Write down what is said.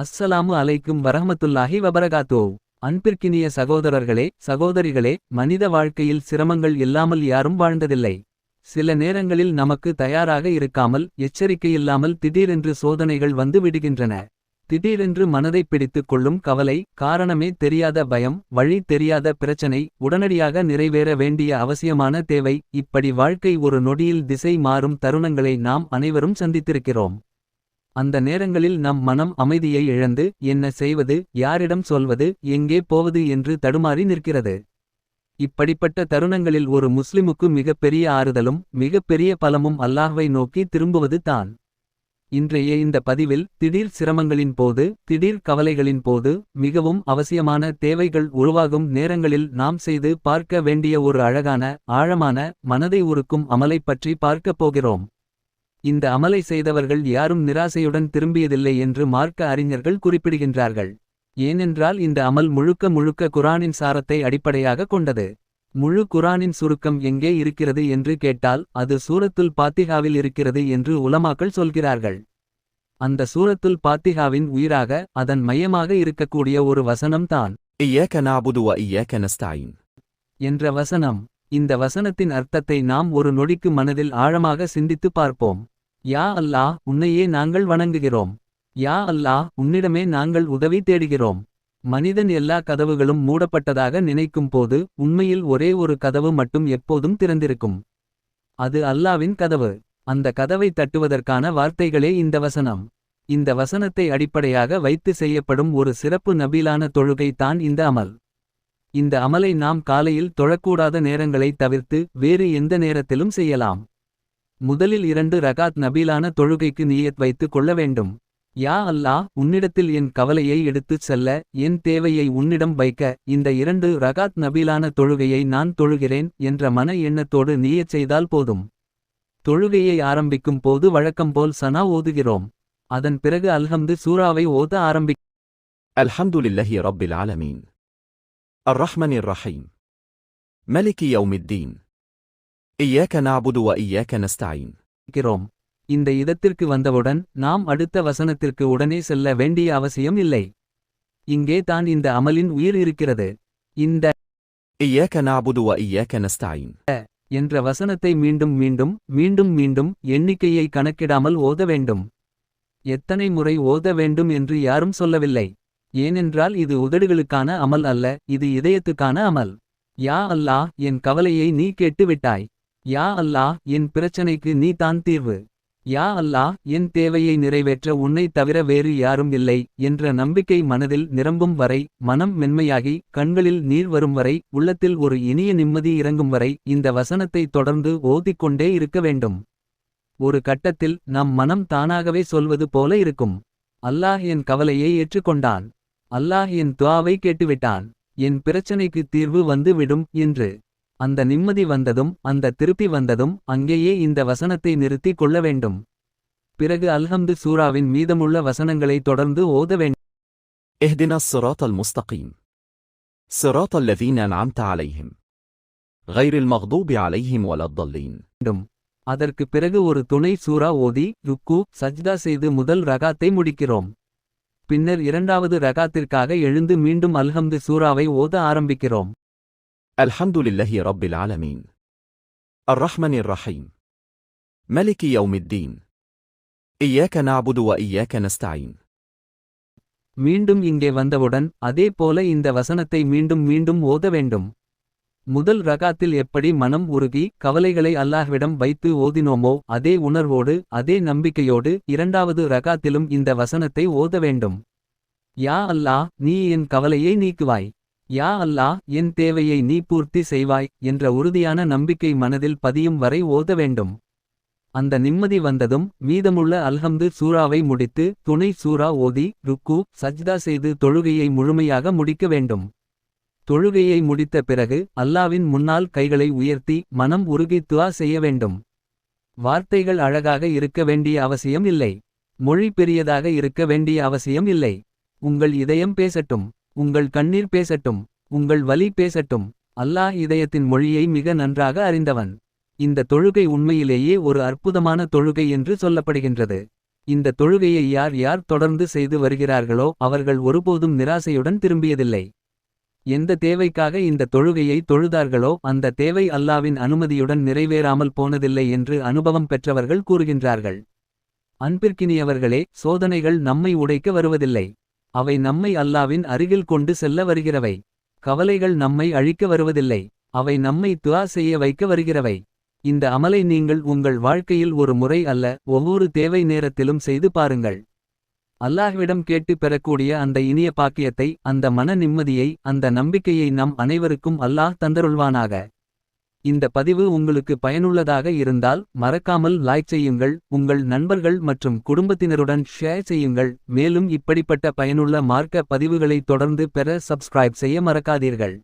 அஸ்ஸலாமு அலைக்கும் வரஹமத்துல்லாஹி வபரகாத்தோ. அன்பிற்கினிய சகோதரர்களே சகோதரிகளே மனித வாழ்க்கையில் சிரமங்கள் இல்லாமல் யாரும் வாழ்ந்ததில்லை. சில நேரங்களில் நமக்கு தயாராக இருக்காமல் எச்சரிக்கையில்லாமல் திடீரென்று சோதனைகள் வந்து விடுகின்றன. திடீரென்று மனதைப் பிடித்துக் கொள்ளும் கவலை காரணமே தெரியாத பயம் வழி தெரியாத பிரச்சனை உடனடியாக நிறைவேற வேண்டிய அவசியமான தேவை இப்படி வாழ்க்கை ஒரு நொடியில் திசை மாறும் தருணங்களை நாம் அனைவரும் சந்தித்திருக்கிறோம். அந்த நேரங்களில் நம் மனம் அமைதியை இழந்து என்ன செய்வது யாரிடம் சொல்வது எங்கே போவது என்று தடுமாறி நிற்கிறது. இப்படிப்பட்ட தருணங்களில் ஒரு முஸ்லிமுக்கு மிகப்பெரிய ஆறுதலும் மிகப்பெரிய பலமும் அல்லாஹ்வை நோக்கி திரும்புவது தான். இன்றைய இந்த பதிவில் திடீர் சிரமங்களின் போது திடீர் கவலைகளின் போது மிகவும் அவசியமான தேவைகள் உருவாகும் நேரங்களில் நாம் செய்து பார்க்க வேண்டிய ஒரு அழகான ஆழமான மனதை உருக்கும் அமலைப் பற்றி பார்க்கப் போகிறோம். இந்த அமலை செய்தவர்கள் யாரும் நிராசையுடன் திரும்பியதில்லை என்று மார்க்க அறிஞர்கள் குறிப்பிடுகின்றார்கள். ஏனென்றால் இந்த அமல் முழுக்க முழுக்க குரானின் சாரத்தை அடிப்படையாக கொண்டது. முழு குரானின் சுருக்கம் எங்கே இருக்கிறது என்று கேட்டால் அது சூரத்துல் பாத்திகாவில் இருக்கிறது என்று உலமாக்கள் சொல்கிறார்கள். அந்த சூரத்துல் பாத்திகாவின் உயிராக அதன் மையமாக இருக்கக்கூடிய ஒரு வசனம் தான். என்ற வசனம். இந்த வசனத்தின் அர்த்தத்தை நாம் ஒரு நொடிக்கு மனதில் ஆழமாக சிந்தித்து பார்ப்போம். யா அல்லாஹ் உன்னையே நாங்கள் வணங்குகிறோம். யா அல்லாஹ் உன்னிடமே நாங்கள் உதவி தேடுகிறோம். மனிதன் எல்லா கதவுகளும் மூடப்பட்டதாக நினைக்கும் போது உண்மையில் ஒரே ஒரு கதவு மட்டும் எப்போதும் திறந்திருக்கும். அது அல்லாவின் கதவு. அந்த கதவை தட்டுவதற்கான வார்த்தைகளே இந்த வசனம். இந்த வசனத்தை அடிப்படையாக வைத்து செய்யப்படும் ஒரு சிறப்பு நபீலான தொழுகை தான் இந்த அமல். இந்த அமலை நாம் காலையில் தொழக்கூடாத நேரங்களை தவிர்த்து வேறு எந்த நேரத்திலும் செய்யலாம். முதலில் இரண்டு ரகாத் நபீலான தொழுகைக்கு நீயத் வைத்துக் கொள்ள வேண்டும். யா அல்லா உன்னிடத்தில் என் கவலையை எடுத்துச் செல்ல என் தேவையை உன்னிடம் வைக்க இந்த இரண்டு ரகாத் நபீலான தொழுகையை நான் தொழுகிறேன் என்ற மன எண்ணத்தோடு நீயச் செய்தால் போதும். தொழுகையை ஆரம்பிக்கும் போது வழக்கம் போல் சனா ஓதுகிறோம். அதன் பிறகு அல்ஹம்து சூறாவை ஓத ஆரம்பி அல்ஹம்துலில்லஹி ரப்பில் ஆலமீன். அர் ரஹ்மனிர் ரஹீம். மலிகி யௌமித்தீன். இயக்க நாபுதுவ இயக்க நஸ்தாயின் இந்த இதத்திற்கு வந்தவுடன் நாம் அடுத்த வசனத்திற்கு உடனே செல்ல வேண்டிய அவசியம் இல்லை. இங்கே தான் இந்த அமலின் உயிர் இருக்கிறது. இந்த இயக்க நாபுதுவ இயக்க நஸ்தாயின் என்ற வசனத்தை மீண்டும் மீண்டும் மீண்டும் மீண்டும் எண்ணிக்கையை கணக்கிடாமல் ஓத வேண்டும். எத்தனை முறை ஓத வேண்டும் என்று யாரும் சொல்லவில்லை. ஏனென்றால் இது உதடுகளுக்கான அமல் அல்ல இது இதயத்துக்கான அமல். யா அல்லா என் கவலையை நீ கேட்டுவிட்டாய். யா அல்லாஹ் என் பிரச்சனைக்கு நீ தான் தீர்வு. யா அல்லாஹ் என் தேவையை நிறைவேற்ற உன்னை தவிர வேறு யாரும் இல்லை என்ற நம்பிக்கை மனதில் நிரம்பும் வரை மனம் மென்மையாகி கண்களில் நீர் வரும் வரை உள்ளத்தில் ஒரு இனிய நிம்மதி இறங்கும் வரை இந்த வசனத்தை தொடர்ந்து ஓதிக்கொண்டே இருக்க வேண்டும். ஒரு கட்டத்தில் நம் மனம் தானாகவே சொல்வது போல இருக்கும். அல்லாஹ் என் கவலையை ஏற்றுக்கொண்டான். அல்லாஹ் என் துவாவை கேட்டுவிட்டான். என் பிரச்சனைக்கு தீர்வு வந்து விடும் என்று. அந்த நிம்மதி வந்ததும் அந்த திருப்பி வந்ததும் அங்கேயே இந்த வசனத்தை நிறுத்திக் கொள்ள வேண்டும் பிறகு அல்ஹம்து சூராவின் மீதமுள்ள வசனங்களை தொடர்ந்து ஓத اهدنا الصراط المستقيم صراط الذين أنعمت عليهم غير المغضوب عليهم ولا الضالين வேண்டும் அதற்கு பிறகு ஒரு துணை சூரா ஓதி ருக்கு சஜ்தா செய்து முதல் ரகாத்தை முடிக்கிறோம் பின்னர் இரண்டாவது ரகாத்திற்காக எழுந்து மீண்டும் அல்ஹம்து சூராவை ஓத ஆரம்பிக்கிறோம் الحمد لله رب العالمين الرحمن الرحيم ملك يوم الدين إياك نعبد وإياك نستعين மீண்டும் இங்கே வந்தவுடன் அதே போல இந்த வசனத்தை மீண்டும் மீண்டும் ஓத வேண்டும் முதல் ரகாத்தில் எப்படி மனம் உருகி கவலைகளை அல்லாஹ்விடம் வைத்து ஓதினோமோ அதே உணர்வோடு அதே நம்பிக்கையோடு இரண்டாவது ரகாத்திலும் இந்த வசனத்தை ஓத வேண்டும் யா அல்லாஹ் நீ என் கவலையை நீக்குவாய் யா அல்லாஹ் என் தேவையை நீ பூர்த்தி செய்வாய் என்ற உறுதியான நம்பிக்கை மனதில் பதியும் வரை ஓத வேண்டும். அந்த நிம்மதி வந்ததும் மீதமுள்ள அல்ஹம்து சூறாவை முடித்து துணை சூரா ஓதி ருக்கு சஜ்தா செய்து தொழுகையை முழுமையாக முடிக்க வேண்டும். தொழுகையை முடித்த பிறகு அல்லாவின் முன்னால் கைகளை உயர்த்தி மனம் உருகி துவா செய்ய வேண்டும். வார்த்தைகள் அழகாக இருக்க வேண்டிய அவசியம் இல்லை. மொழி பெரியதாக இருக்க வேண்டிய அவசியம் இல்லை. உங்கள் இதயம் பேசட்டும். உங்கள் கண்ணீர் பேசட்டும் உங்கள் வலி பேசட்டும் அல்லாஹ் இதயத்தின் மொழியை மிக நன்றாக அறிந்தவன். இந்த தொழுகை உண்மையிலேயே ஒரு அற்புதமான தொழுகை என்று சொல்லப்படுகின்றது. இந்த தொழுகையை யார் யார் தொடர்ந்து செய்து வருகிறார்களோ அவர்கள் ஒருபோதும் நிராசையுடன் திரும்பியதில்லை. எந்த தேவைக்காக இந்த தொழுகையை தொழுதார்களோ அந்த தேவை அல்லாவின் அனுமதியுடன் நிறைவேறாமல் போனதில்லை என்று அனுபவம் பெற்றவர்கள் கூறுகின்றார்கள். அன்பிற்கினியவர்களே சோதனைகள் நம்மை உடைக்க வருவதில்லை. அவை நம்மை அல்லாவின் அருகில் கொண்டு செல்ல வருகிறவை. கவலைகள் நம்மை அழிக்க வருவதில்லை. அவை நம்மை துவா செய்ய வைக்க வருகிறவை. இந்த அமலை நீங்கள் உங்கள் வாழ்க்கையில் ஒரு முறை அல்ல ஒவ்வொரு தேவை நேரத்திலும் செய்து பாருங்கள். அல்லாஹ்விடம் கேட்டு பெறக்கூடிய அந்த இனிய பாக்கியத்தை அந்த மன நிம்மதியை அந்த நம்பிக்கையை நம் அனைவருக்கும் அல்லாஹ் தந்தருள்வானாக. இந்த பதிவு உங்களுக்கு பயனுள்ளதாக இருந்தால் மறக்காமல் லைக் செய்யுங்கள் உங்கள் நண்பர்கள் மற்றும் குடும்பத்தினருடன் ஷேர் செய்யுங்கள். மேலும் இப்படிப்பட்ட பயனுள்ள மார்க்க பதிவுகளை தொடர்ந்து பெற சப்ஸ்கிரைப் செய்ய மறக்காதீர்கள்.